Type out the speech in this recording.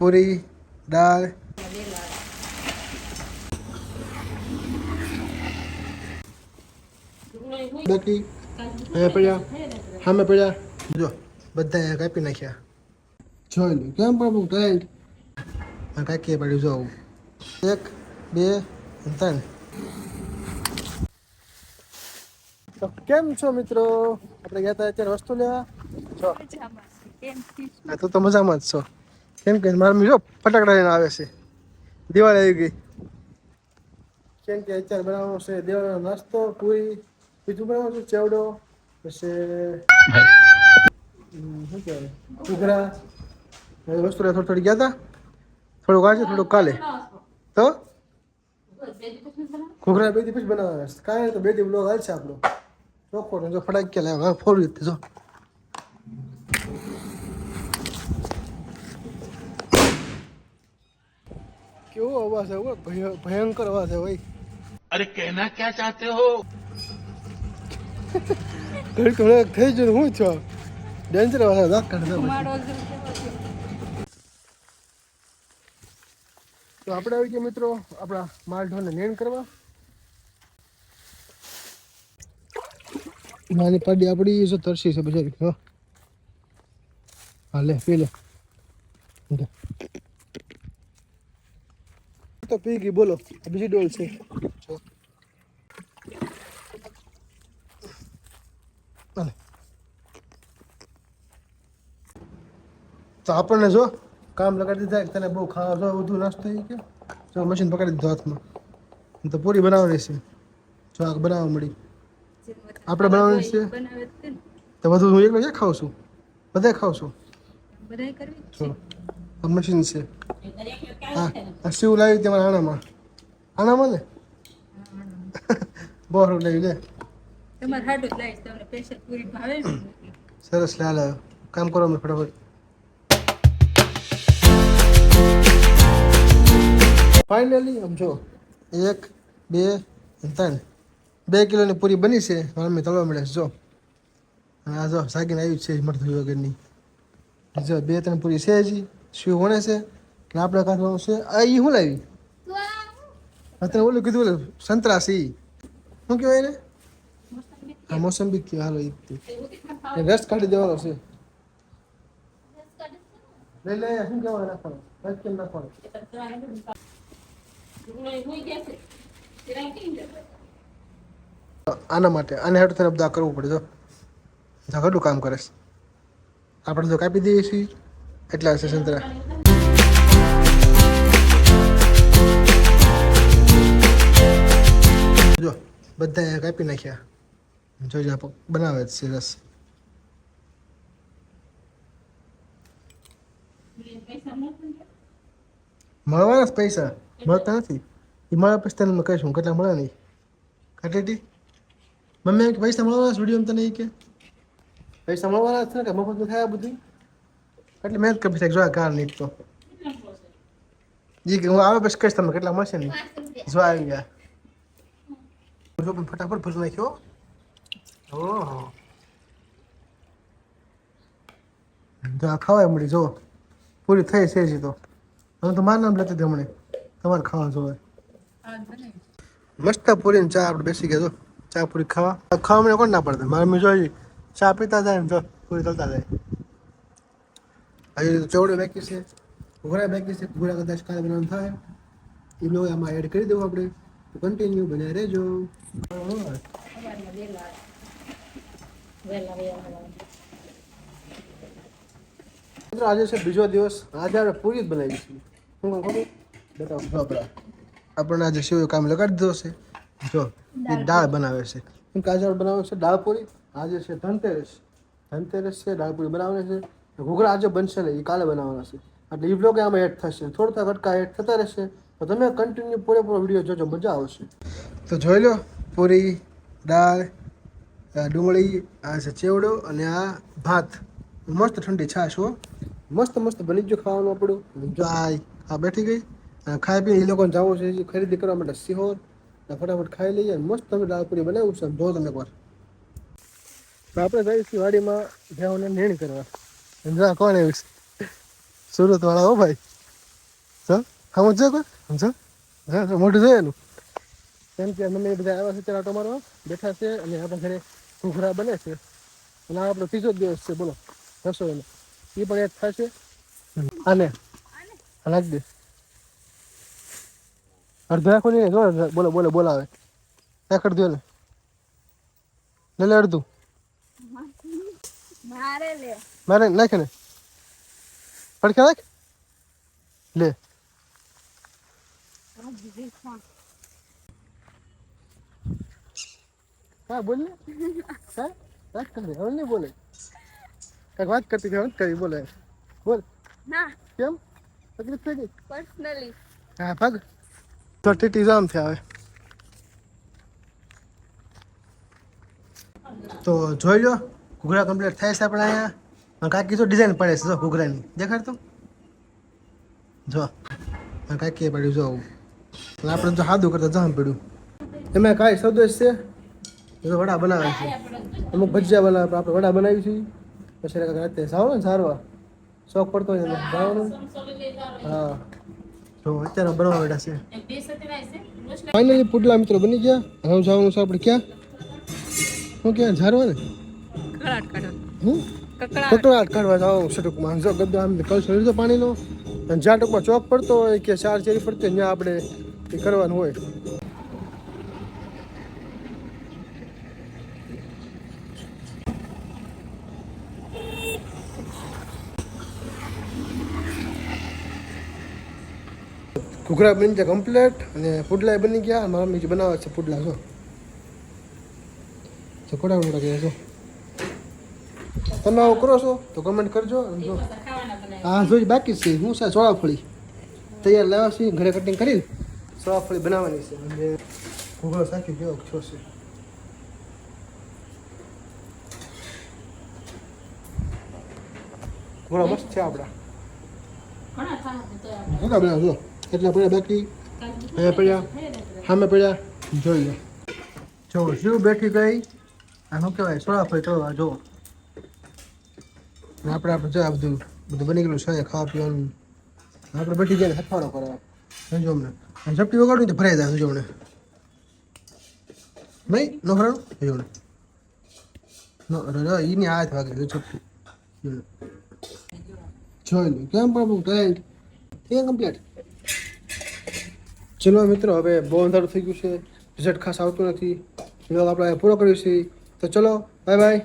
પૂરી દાળ. બાકી અહીંયા પડ્યા સામે પડ્યા. જો બધા અહીંયા કાપી નાખ્યા. જોઈ લો કેમ પણ ટાઈટ આ કાંઈ પડ્યું જો. એક બે ત્રણ. તો કેમ છો મિત્રો? આપણે ગયા હતા અત્યારે વસ્તુ લેવા. તું તો મજામાં જ છો. કેમ કે મારા મમ્મી જો ફટાકડા લઈને આવે છે. દિવાળી આવી ગઈ. કેમ કે અત્યારે બનાવવાનો છે દિવાળીનો નાસ્તો, પૂરી, બીજું બનાવવાનું છે ચેવડો, પછી શું કહેવાય? ઘૂઘરા. વસ્તુ થોડી થોડી ગયા હતા થોડુંક આજે, થોડુંક કાલે. તો? ઘૂઘરા બે દિવસ બનાવવાના કાંઈ તો બે દી બ્લોગ હાલશે આપણો. ચોખ્ખો જો ફટાક કે લાવ્યા રીતે જો. કેવો અવાજ આવ્યો? ભય ભયંકર અવાજ આવ્યો અરે કહેના ક્યાં ચાહતે હો? ઘર ઘર થઈ જઈને હું છો ડેન્જર અવાજ આવ્યો કાઢતા તો આપણે આવી ગયા મિત્રો આપણા માલઢોને નેણ કરવા. નાની પાડી આપણી જો તરસી છે બજારી હા. હાલે પી લે. તો પી ગઈ બોલો બીજી ડોલ છે. તો આપણને જો કામ લગાડી દીધા તને બહુ ખાવા જો બધું નાસ્તો થઈ ગયો જો મશીન પકડી દીધું હાથમાં. તો પૂરી બનાવવાની છે. જો આ બનાવવા મળી. આપણે બનાવવાની છે? તો બધું હું એકલો જ ખાઉં છું? બધા ખાઉં છું. મશીન છે. હા આ શિવ લાવી તમારા આણામાં આણામાં ને? બહુ લઈ લે. તમારે હાડું જ લાવીશ તમને પ્રેશર પૂરી ભાવે સરસ લાલ આવ્યો કામ કરો અમે ફટાફટ. ફાઇનલી આમ જો એક બે ત્રણ. બે કિલોની પૂરી બની છે મમ્મી તળવા મળે જો. અને આ જો સાગીને આવી છે મરથું વગરની. જો બે ત્રણ પૂરી છે હજી. શું વણે છે. આપણે કાઢવાનું છે, આ શું લાવી અત્યારે ઓલું કીધું ઓલું સંતરા છે શું કહેવાય એને? હા મોસંબી કહેવાય, હાલો, ઈ રસ કાઢી દેવાનો છે. લઈ લે શું કહેવાય નાખવાનો રસ આના માટે, આને હેઠળ તરફ દા કરવું પડે, જો. કેટલું કામ કરે આપણે જો કાપી દઈએ છીએ. એટલા હશે સંતરા. જો બધા કાપી નાખ્યા. જોજો બનાવે જ છે, રસ. મળવાના જ પૈસા. મળતા નથી. એ મારા પૈસા તને કહીશું કેટલા મળે નહીં કાટેટી મમ્મી એમ પૈસા મળવાના વીડિયો તને એ કે. પૈસા મળવાના છે ને, કે મફત થાય બધું? એટલે મહેનત કરી છે, જો આ કાર નીકળતો જી કે, હું આવે પછી કહીશ તમને કેટલા મળશે ને જો આવી ગયા. જો પણ ફટાફટ ભરી નાખ્યો. ઓહો. ખાવાય મળી, જો. પૂરી થઈ છે હજી તો. હવે તો મારું નામ લેતી હમણે તમારે ખાવા જોવે. મસ્ત પૂરી ચા આપણે બેસી ગયા, જો. ચા પૂરી ખાવા. ખાવા મને કોણ ના પડતા મારા મેં જોઈ ચા પીતા જાય જો. પૂરી થતા જાય. હજી તો બેકી છે. ઘોડા બેકી છે. ઘોડા કદાચ કાલે બનાવવાનું થાય. એ લોકો આમાં એડ કરી દેવું આપણે. તો કન્ટિન્યુ બન્યા રહેજો. મિત્રો આજે છે બીજો દિવસ. આજે આપણે પૂરી જ બનાવી છે. શું કામ ખબર બતાવો. જો આપણને આજે શિવ કામ લગાડી દીધો છે. જો એ દાળ બનાવે છે. કેમ કે આજે આપણે બનાવવાનું છે? દાળ પૂરી. આજે છે ધનતેરસ. ધનતેરસ છે દાળ પૂરી બનાવવાની છે. ઘૂઘરા આજે બનશે ને એ કાલે બનાવવાના છે. એટલે એ બ્લોગ આમાં એડ થશે. થોડતા ઘટકા એડ થતા રહેશે. તો તમે કન્ટિન્યુ પૂરેપૂરો વીડિયો જોજો મજા આવશે. તો જોઈ લો પૂરી દાળ ડુંગળી આ છે ચેવડો અને આ ભાત. મસ્ત ઠંડી છાશ હો. મસ્ત મસ્ત બની ગયું ખાવાનું આપણું. જો આ આ બેઠી ગઈ. અને ખાઈ પી એ લોકોને જવું છે ખરીદી કરવા માટે સિહોર. ફટાફટ ખાઈ લઈએ. મસ્ત તમે દાળ પૂરી બનાવ્યું છે જો તમે એકવાર. તો આપણે જઈશું વાડીમાં ભેવને નેણ કરવા. જા કોણ એવું સુરતવાળા સુરત વાળા હો ભાઈ. તો સમજો કોઈ? સમજો મોટું છે એનું કેમ કે અમે બધા આવ્યા છે ત્યારે આટો મારવા બેઠા છે અને આપણા ઘરે ઘૂઘરા બને છે. અને આ આપણો ત્રીજો દિવસ છે બોલો. રસોઈનો. એ પણ એક થશે. આને. નાખી દે. અડધો રાખો નહીં જો બોલો બોલો બોલાવે. નાખડ દો લે. લે લે અડધું. મારે લે. મારે નાખે ને. પડખે નાખ. લે. હા બોલ ને હા વાત કરતી હવે નહીં બોલે કાંઈક વાત કરતી હતી હવે નથી કરી બોલે બોલ ના કેમ તકલીફ થઈ ગઈ પર્સનલી હા ભાગ તો ટીટી જામ થયા હવે તો જોઈ લો ઘૂઘરા કમ્પ્લીટ થાય છે આપણે અહીંયા અને કાકી તો ડિઝાઇન પડે છે જો ઘૂઘરાની દેખાડ તો જો અને કાકી પડ્યું જો આવું અને આપણે તો સાદું કરતા જામ પડ્યું. એમાં કાંઈ સદોષ છે? તો વડા બનાવે છે. અમુક ભજીયા બનાવે આપણે વડા બનાવી છીએ પછી રાતે સારું ને સારવા શોખ પડતો હોય જવાનું હા. તો અત્યારે બનાવવા બેઠા છે. ફાઇનલી પુડલા મિત્રો બની ગયા. હવે જવાનું છે આપણે ક્યાં? શું ક્યાં? ઝારવા ને હું? કકડાટ. કાઢવા જવાનું છે ટૂંકમાં. જો આમ લીધો પાણીનો. અને જ્યાં ટૂંકમાં ચોક પડતો હોય કે ચાર ચેરી પડતી હોય ત્યાં આપણે એ કરવાનું હોય. ઘૂઘરા બની ગયા કમ્પ્લેટ અને પુડલા બની ગયા. મારા મમ્મી બનાવે છે પુડલા જો. તો કોડા મોટા ગયા છો તમે આવું કરો છો તો કમેન્ટ કરજો હા જોઈ બાકી છે. હું છે ચોળાફળી તૈયાર લાવ્યા છીએ ઘરે કટિંગ કરી. ચોળાફળી બનાવવાની છે. અને ઘૂઘરો સાચી કેવો છો છે? ઘોડા મસ્ત છે આપણા. ઘોડા બધા જો એટલા પડ્યા બાકી અહીંયા પડ્યા સામે પડ્યા જોઈ લો. જો શિવ બેઠી ગઈ આ શું કહેવાય? સોળાફળી તળવા જો આપણે આપણે જો આ બધું બધું બની ગયેલું છે ખાવા પીવાનું. આપણે બેઠી ગયા હથવારો કરવા સમજો અમને. ઝપટી વગાડું તો ભરાઈ જાય સમજો નહીં? નો ફરાણું? અમને નો એની હાથ વાગે છે ઝપટી જોઈ લો, કેમ પણ ટાઈટ થઈ કમ્પ્લીટ ચલો મિત્રો, હવે બહુ અંધારું થઈ ગયું છે. રિઝલ્ટ ખાસ આવતું નથી. વ્લોગ આપણે પૂરો કર્યું છે. તો ચલો બાય બાય